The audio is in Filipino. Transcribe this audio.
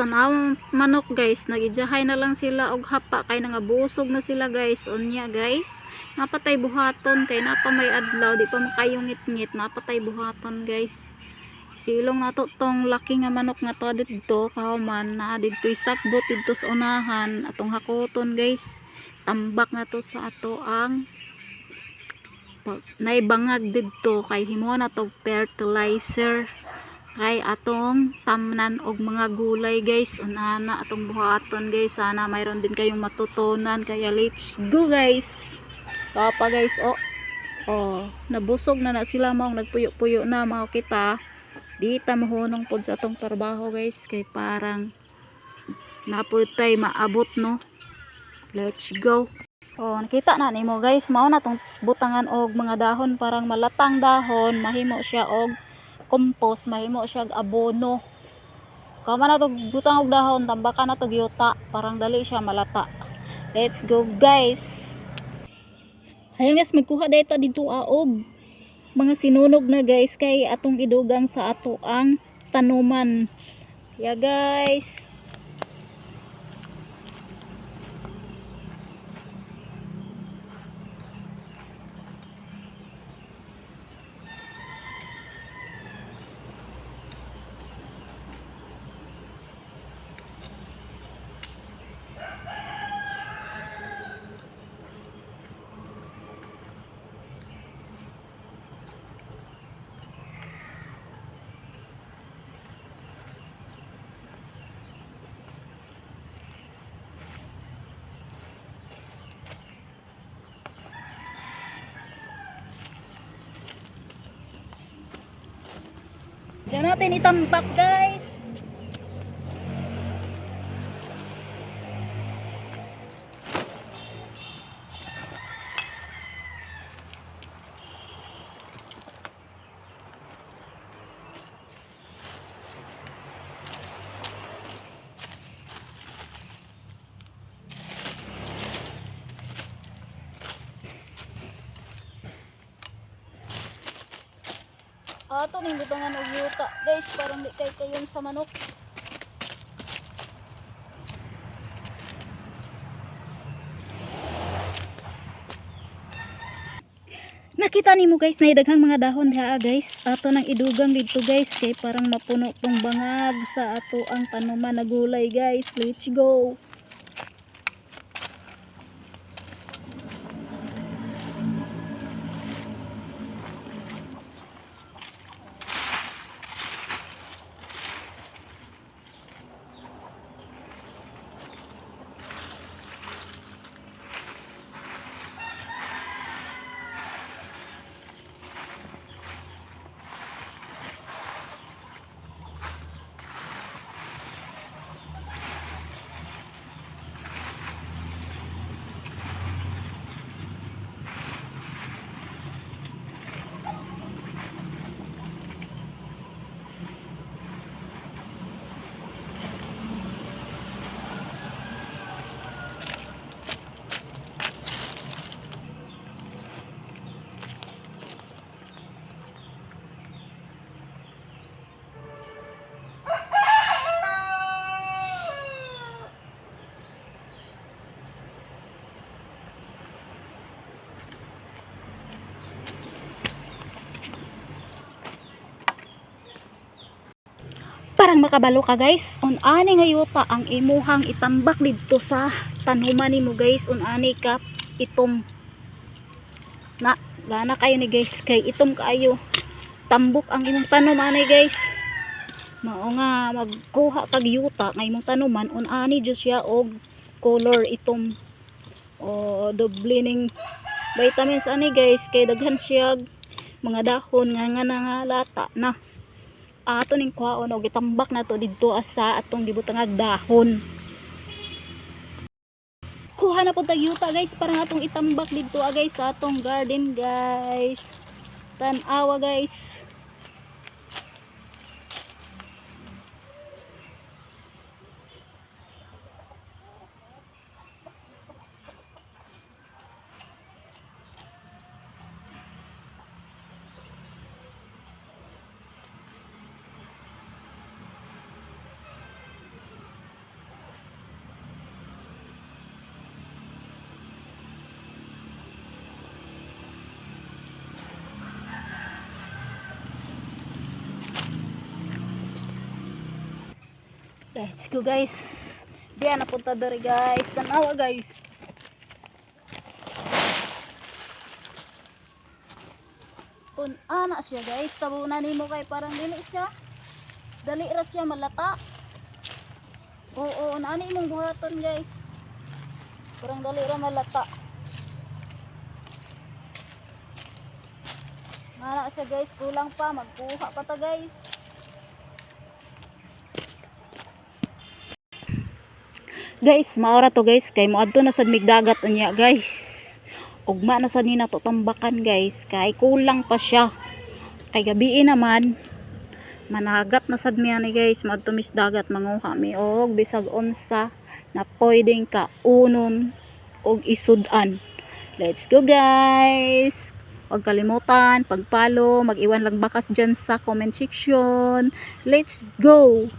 tanawang manok guys. Nagijahay na lang sila og hapa. Kay nangabusog na sila guys. Unya guys. Napatay buhaton. Kay napa may adlaw. Di pa makayungit-ngit napatay buhaton guys. Silong nato tong laki nga manok nga to dito kahuman na dito sakbot dito sa unahan. Atong hakoton guys. Tambak na to sa ato ang naibangag dito kay himo na to fertilizer kay atong tamnan og mga gulay guys. Unana atong buhaton guys. Sana mayroon din kayong matutunan. Kaya let's go guys. Papa guys oh. Oh nabusog na na sila maong nagpuyo-puyo na mga kita. Di mahunong pod sa atong trabaho guys. Kay parang naputay maabot no? Let's go. Oh, nakita na nimo guys, mao na tong butangan og mga dahon. Parang malatang dahon, mahimo siya og compost, mahimo siya abono. Kama na tog butang og dahon, tambakan na tog yuta, parang dali siya malata. Let's go guys. Ayun guys, magkuha dito dito aog. Mga sinunog na guys kay atong idugang sa ato ang tanuman. Yeah guys. Diyan natin itambak guys. Ato ning butangan og yuta guys parang di kay kayon sa manok. Nakita nimo guys na daghang mga dahon diha guys. Ato nang idugang dito guys kay parang mapuno tong bangag sa ato ang tanuman na gulay guys. Let's go. Parang makabalo ka guys. On ani nga yuta ang imuhang itambak didto sa tanuman nimo guys. On ani ka itom. Na gana kayo ni guys kay itom kaayo. Tambok ang imong tanom ani guys. Mao nga magkuha kag yuta nga imong tanuman on ani jud siya og color itom. O doble ning vitamins ani guys. Kay daghan siya mga dahon nga nga nangalata na ato ning kwaon og gitambak na to didto asa atong gibutangag dahon. Kuha na po tag yuta guys para atong itambak didto ah, guys sa atong garden guys. Tan-awa guys Let's go guys. Diyan napunta dari guys. Tanawa guys. Kun ana siya guys. Tabunan nimo kay parang dili siya. Dali ra siya malata. Oo, naani imong buhaton guys. Parang dali ra malata. Mana siya guys, kulang pa. Magkuha pa ta guys. Guys, maora to guys. Kay moadto na sad migdagat unya guys. Ugma na sad ni nato tambakan guys. Kay kulang pa siya. Kay gabi naman managat na sad miya ni guys. Moadto mis dagat manguha mi og bisag unsa na pwedeng ka unon og isudan. Let's go guys! Huwag kalimutan, pag-follow, mag-iwan lang bakas dyan sa comment section. Let's go!